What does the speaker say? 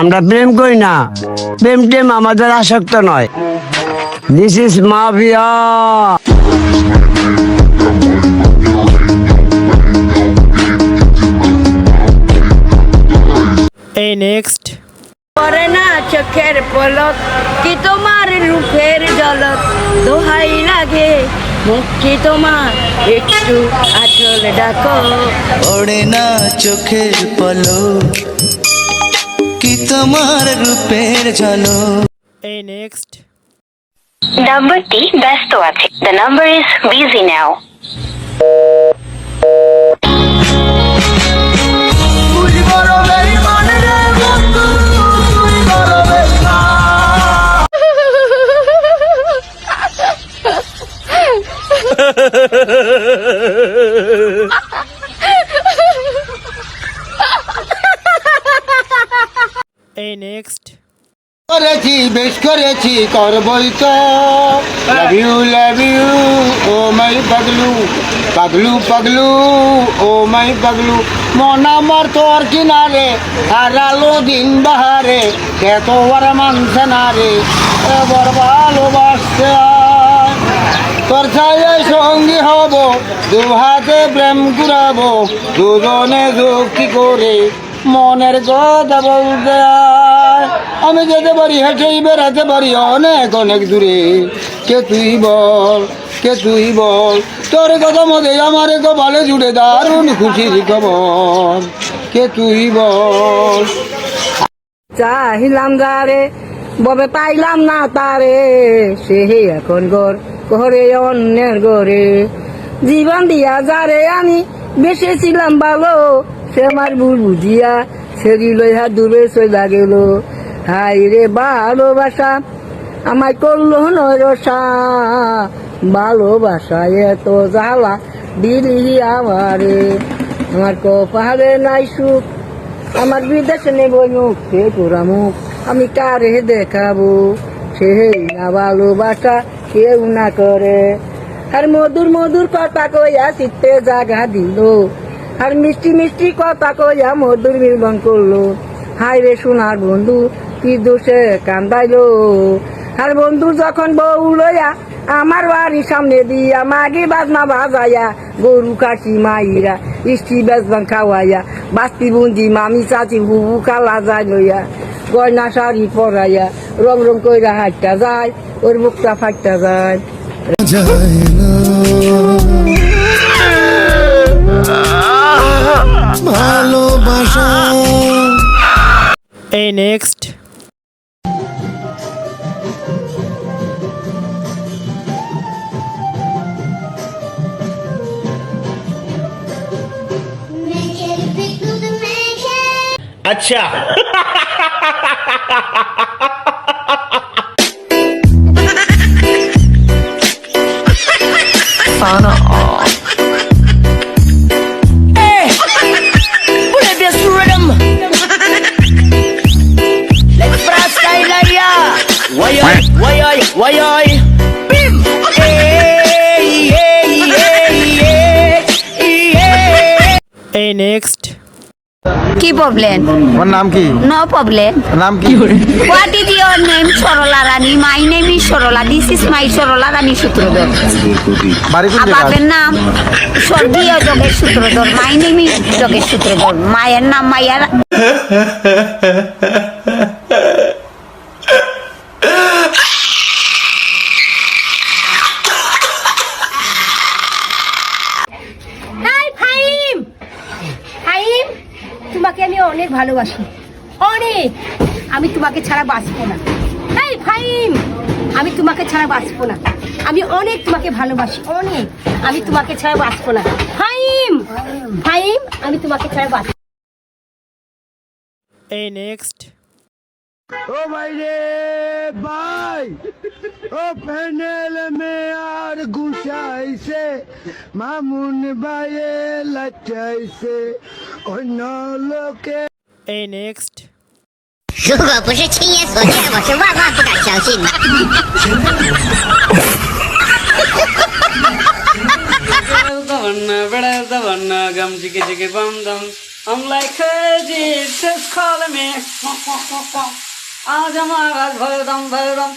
আমরা প্রেম করি না। প্রেম টেম আমাদের আসক্ত নয়। দিস ইজ মাফিয়া এই নেক্সট পরে না চোখের পলক কি তোমার রূপের জলক দোহাই লাগে। মুক্তি তোমার একটু আচল ডাকো। ওড়ে না চোখের পলো কি তোমার রূপের ঝলক? এই নেক্সট নাম্বারটি ব্যস্ত আছে। The number is busy now এই নেক্সট করেছি, বেশ করেছি, করবই তো। Love you love you oh my Paglu পাগলু পাগলু, ও মাই পাগলু। মন আমার তোর কিনারে, হারালো দিন বাহারে, এত বড় মানছে না রে, এবার ভালোবাসতে আয়। তোর ছায় সঙ্গী হব দু হাতে প্রেম কুড়াবো, দুজনে যুক্তি করে। মনের কথা বলতে। আমি যেতে পারি, হেঁটেই বেড়াতে পারি অনেক অনেক দূরে। কে তুই বল, কে তুই বল? তোর কথা মধ্যে আমার কপালে জুড়ে দারুণ খুশির খবর। কে তুই বল? চাহিলাম যারে ববে পাইলাম না তারে। সে এখন গর ঘরে অন্যের ঘরে। জীবন দিয়া যারে আমি বেসেছিলাম ভালো। সে আমার ভুল বুঝিয়া সেরি লইহা দূরে চলে গেল। হাই রে ভালোবাসা, আমায় করল নরসা। ভালোবাসা এত জ্বালা দিলি আমারে। আমার কপালে নাই সুখ, আমার বিদেশে নেব মুখ সে তোরা মুখ, আমি কারে দেখাবো? সে না ভালোবাসা কেউ না করে। আর মধুর মধুর কথা কইয়া চিত্তে জাগা দিল। আর মিষ্টি মিষ্টি কথা কইয়া মধুর মিলন করল। হাই রে সোনার বন্ধু, কি দোষে কান্দাইলো। আর বন্ধু যখন বউ লইয়া আমার বাড়ির সামনে দিয়া মাগে বাজনা বাজাইয়া গরু কাশি মাইরা, ইষ্টি বেজবান খাওয়াইয়া, বাস্তি বুঞ্জি মামি চাচি বুবু কালা যায় লইয়া, গয়না শাড়ি পরাইয়া রং রং কইরা হাঁটটা যায়, ওর মুখটা ফাটটা যায়। এই নেক্সট আচ্ছা Fauna all. এই নেক্সট কি প্রবলেম ওর নাম কি? নো প্রবলেম নাম কি? What is your name Sarala Rani my name is Sarala this is my Sarala Rani Sutradhar বাড়ি কোন জায়গা আপনার নাম? স্বর্গীয় Jogesh Sutradhar. My name is Jogesh Sutradhar. মায়ের নাম মাইয়ার হাই ফাইম ফাইম তোমাকে আমি অনেক ভালোবাসি। অনেক। আমি তোমাকে ছাড়া বাঁচবো না। হাই ফাইম আমি তোমাকে ছাড়া বাঁচবো না। আমি অনেক তোমাকে ভালোবাসি অনেক। আমি তোমাকে ছাড়া বাঁচবো না। ফাইম ফাইম আমি তোমাকে ছাড়া বাঁচবো এই নেক্সট ও ভাই রে ভাই ও প্যানেল মে আর গুছাইছে মামুন ভাইয়ে লাচাইছে অন্য লোকে 哎 এই next 如果不是亲眼所见，我是万万不敢相信的。 ಬೆಳೆದವನ್ನ ಬೆಳೆದವನ್ನ gum chikki chikki ಬಮ್ dum I'm like crazy, just calling me. আজ আমার আজ ভরদম ভরদম